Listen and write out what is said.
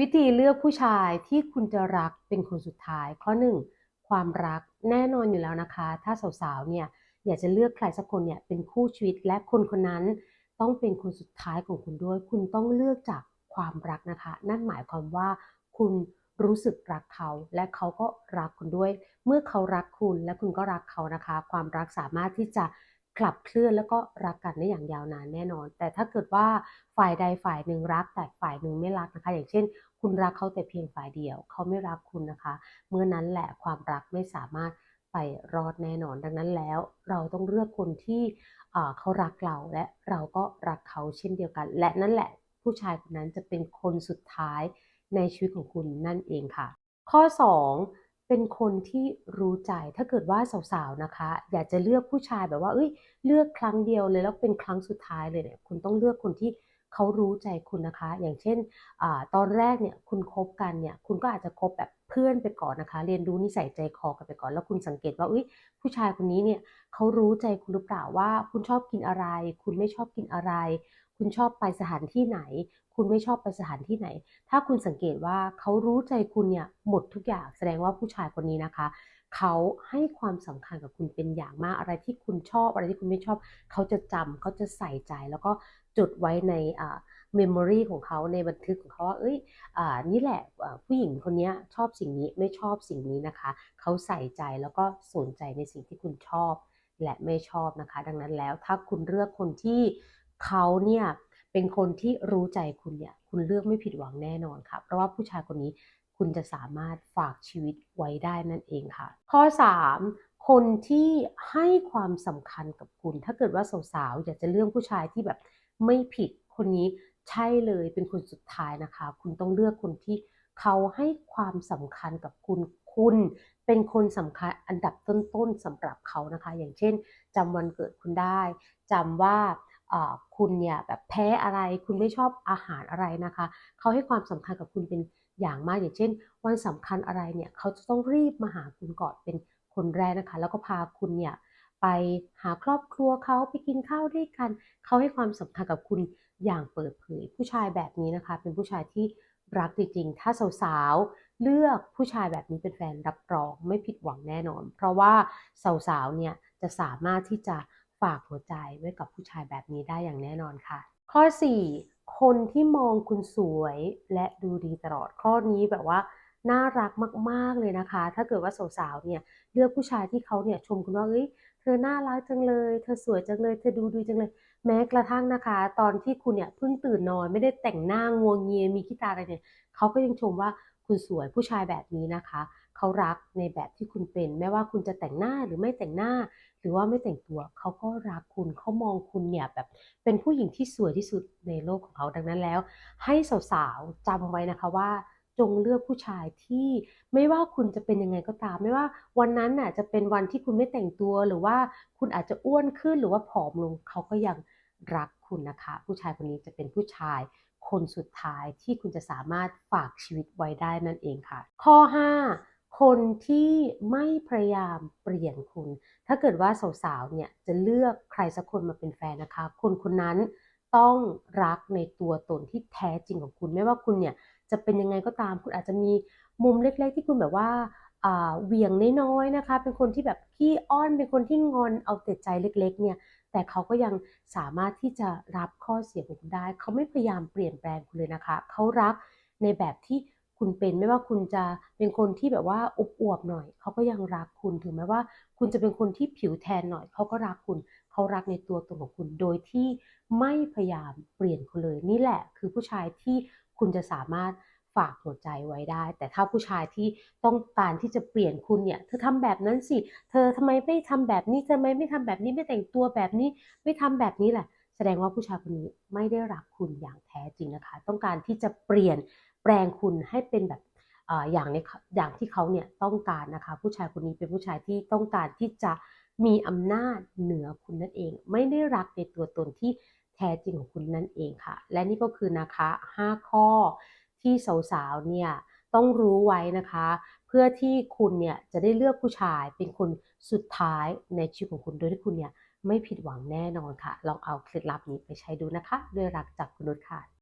วิธีเลือกผู้ชายที่คุณจะรักเป็นคนสุดท้าย ข้อ 1 ความรักแน่นอนอยู่แล้วนะคะ ถ้าสาวๆเนี่ยอยากจะเลือกใครสักคนเนี่ยเป็นคู่ชีวิตและคนคนนั้น ต้องเป็นคนสุดท้ายของคุณด้วย คุณต้องเลือกจากความรักนะคะ นั่นหมายความว่าคุณรู้สึกรักเขาและเขาก็รักคุณด้วย เมื่อเขารักคุณและคุณก็รักเขานะคะ ความรักสามารถที่จะ ขับเคลื่อนแล้วก็รักกันได้อย่างยาวนานแน่นอน แต่ถ้าเกิดว่าฝ่ายใดฝ่ายหนึ่งรัก แต่ฝ่ายหนึ่งไม่รักนะคะ อย่างเช่น คุณรักเขาแต่เพียงฝ่ายเดียว เขาไม่รักคุณนะคะ เมื่อนั้นแหละความรักไม่สามารถไปรอดแน่นอน ดังนั้นแล้วเราต้องเลือกคนที่เขารักเราและเราก็รักเขาเช่นเดียวกัน และนั่นแหละผู้ชายคนนั้นจะเป็นคนสุดท้ายในชีวิตของคุณนั่นเองค่ะ ข้อ 2 เป็นคนที่รู้ใจ ถ้าเกิดว่าสาวๆนะคะ อยากจะเลือกผู้ชายแบบว่า เอ้ย เลือกครั้งเดียวเลยแล้วเป็นครั้งสุดท้ายเลยเนี่ยคุณต้องเลือกคนที่เขารู้ใจคุณนะคะ อย่างเช่นอตอนแรกเนี่ยคุณคบกันเนี่ยคุณก็อาจจะคบแบบเพื่อนไปก่อนนะคะ เรียนรู้นิสัยใจคอกันไปก่อน แล้วคุณสังเกตว่าอุ้ยผู้ชายคนนี้เนี่ยเขารู้ใจคุณหรือเปล่าว่า คุณชอบกินอะไร คุณไม่ชอบกินอะไร คุณชอบไปสถานที่ไหน คุณไม่ชอบไปสถานที่ไหน ถ้าคุณสังเกตว่าเขารู้ใจคุณเนี่ยหมดทุกอย่าง แสดงว่าผู้ชายคนนี้นะคะ เขาให้ความสำคัญกับคุณเป็นอย่างมากอะไรที่คุณชอบอะไรที่คุณไม่ชอบ เขาจะจำเขาจะใส่ใจแล้วก็จดไว้ในอ่าเมมโมรีของเขาในบันทึกของเขาว่าเอ้ยอ่านี่แหละผู้หญิงคนนี้ชอบสิ่งนี้ไม่ชอบสิ่งนี้นะคะ เขาใส่ใจแล้วก็สนใจในสิ่งที่คุณชอบและไม่ชอบนะคะ ดังนั้นแล้วถ้าคุณเลือกคนที่ เขาเนี่ยเป็นคนที่รู้ใจคุณเนี่ยคุณเลือกไม่ผิดหวังแน่นอนค่ะ เพราะว่าผู้ชายคนนี้คุณจะสามารถฝากชีวิตไว้ได้นั่นเองค่ะ ข้อ 3 คนที่ให้ความสำคัญกับคุณ ถ้าเกิดว่าสาวๆอยากจะเลือกผู้ชายที่แบบไม่ผิดคนนี้ใช่เลยเป็นคนสุดท้ายนะคะ คุณต้องเลือกคนที่เขาให้ความสำคัญกับคุณคุณเป็นคนสำคัญอันดับต้นๆสำหรับเขานะคะ อย่างเช่นจำวันเกิดคุณได้จำว่า คุณเนี่ยแบบแพ้อะไร คุณไม่ชอบอาหารอะไรนะคะ เขาให้ความสำคัญกับคุณเป็นอย่างมากอย่างเช่น วันสำคัญอะไรเนี่ยเขาจะต้องรีบมาหาคุณก่อนเป็นคนแรกนะคะ แล้วก็พาคุณเนี่ยไปหาครอบครัวเขาไปกินข้าวด้วยกัน เขาให้ความสำคัญกับคุณอย่างเปิดเผย ผู้ชายแบบนี้นะคะ เป็นผู้ชายที่รักจริงๆ ถ้าสาวๆ เลือกผู้ชายแบบนี้เป็นแฟนรับรองไม่ผิดหวังแน่นอน เพราะว่าสาวๆ เนี่ยจะสามารถที่จะ ฝากหัวใจไว้กับผู้ชายแบบนี้ได้อย่างแน่นอนค่ะ ข้อ 4 คนที่มองคุณสวยและดูดีตลอดข้อนี้แบบว่าน่ารักมากๆเลยนะคะ ถ้าเกิดว่าสาวๆเนี่ยเลือกผู้ชายที่เขาเนี่ยชมคุณว่าเฮ้ยเธอน่ารักจังเลย เธอสวยจังเลย เธอดูดีจังเลย แม้กระทั่งนะคะ ตอนที่คุณเนี่ยเพิ่งตื่นนอนไม่ได้แต่งหน้างวงเงียมีขี้ตาอะไรเนี่ยเขาก็ยังชมว่าคุณสวยผู้ชายแบบนี้นะคะ เขารักในแบบที่คุณเป็น แม้ว่าคุณจะแต่งหน้าหรือไม่แต่งหน้า หรือว่าไม่แต่งตัว เขาก็รักคุณเขามองคุณเนี่ยแบบเป็นผู้หญิงที่สวยที่สุดในโลกของเขาดังนั้นแล้ว ให้สาวๆจำไว้นะคะว่าจงเลือกผู้ชายที่ไม่ว่าคุณจะเป็นยังไงก็ตาม ไม่ว่าวันนั้นน่ะจะเป็นวันที่คุณไม่แต่งตัวหรือว่าคุณอาจจะอ้วนขึ้นหรือว่าผอมลงเขาก็ยังรักคุณนะคะ ผู้ชายคนนี้จะเป็นผู้ชายคนสุดท้ายที่คุณจะสามารถฝากชีวิตไว้ได้นั่นเองค่ะ ข้อ 5 คนที่ไม่พยายามเปลี่ยนคุณ ถ้าเกิดว่าสาวๆ เนี่ยจะเลือกใครสักคนมาเป็นแฟนนะคะ คนคนนั้นต้องรักในตัวตนที่แท้จริงของคุณ ไม่ว่าคุณเนี่ยจะเป็นยังไงก็ตาม คุณอาจจะมีมุมเล็กๆ ที่คุณแบบว่าเหวี่ยงน้อยๆ นะคะ เป็นคนที่แบบขี้อ้อน เป็นคนที่งอนเอาแต่ใจเล็ก ๆ เนี่ย แต่เขาก็ยังสามารถที่จะรับข้อเสียของคุณได้ เขาไม่พยายามเปลี่ยนแปลงคุณเลยนะคะ เขารักในแบบที่ คุณเป็นไม่ว่าคุณจะเป็นคนที่แบบว่าอบอวบหน่อยเขาก็ยังรักคุณถึงแม้ว่า คุณจะเป็นคนที่ผิวแทนหน่อยเขาก็รักคุณเขารักในตัวตนของคุณโดยที่ไม่พยายามเปลี่ยนคุณเลย นี่แหละคือผู้ชายที่คุณจะสามารถฝากหัวใจไว้ได้ แต่ถ้าผู้ชายที่ต้องการที่จะเปลี่ยนคุณเนี่ย เธอทำแบบนั้นสิ เธอทำไมไม่ทำแบบนี้ทำไมไม่ทำแบบนี้ไม่แต่งตัวแบบนี้ ไม่ทำแบบนี้แหละ แสดงว่าผู้ชายคนนี้ไม่ได้รักคุณอย่างแท้จริงนะคะ ต้องการที่จะเปลี่ยน แปลงคุณให้เป็นแบบอย่างในอย่างที่เขาเนี่ยต้องการนะคะ ผู้ชายคนนี้เป็นผู้ชายที่ต้องการที่จะมีอำนาจเหนือคุณนั่นเอง ไม่ได้รักในตัวตนที่แท้จริงของคุณนั่นเองค่ะ และนี่ก็คือนะคะ 5 ข้อที่สาวๆเนี่ยต้องรู้ไว้นะคะ เพื่อที่คุณเนี่ยจะได้เลือกผู้ชายเป็นคนสุดท้ายในชีวิตของคุณโดยที่คุณเนี่ยไม่ผิดหวังแน่นอนค่ะ ลองเอาเคล็ดลับนี้ไปใช้ดูนะคะ ด้วยรักจากคุณนุชค่ะ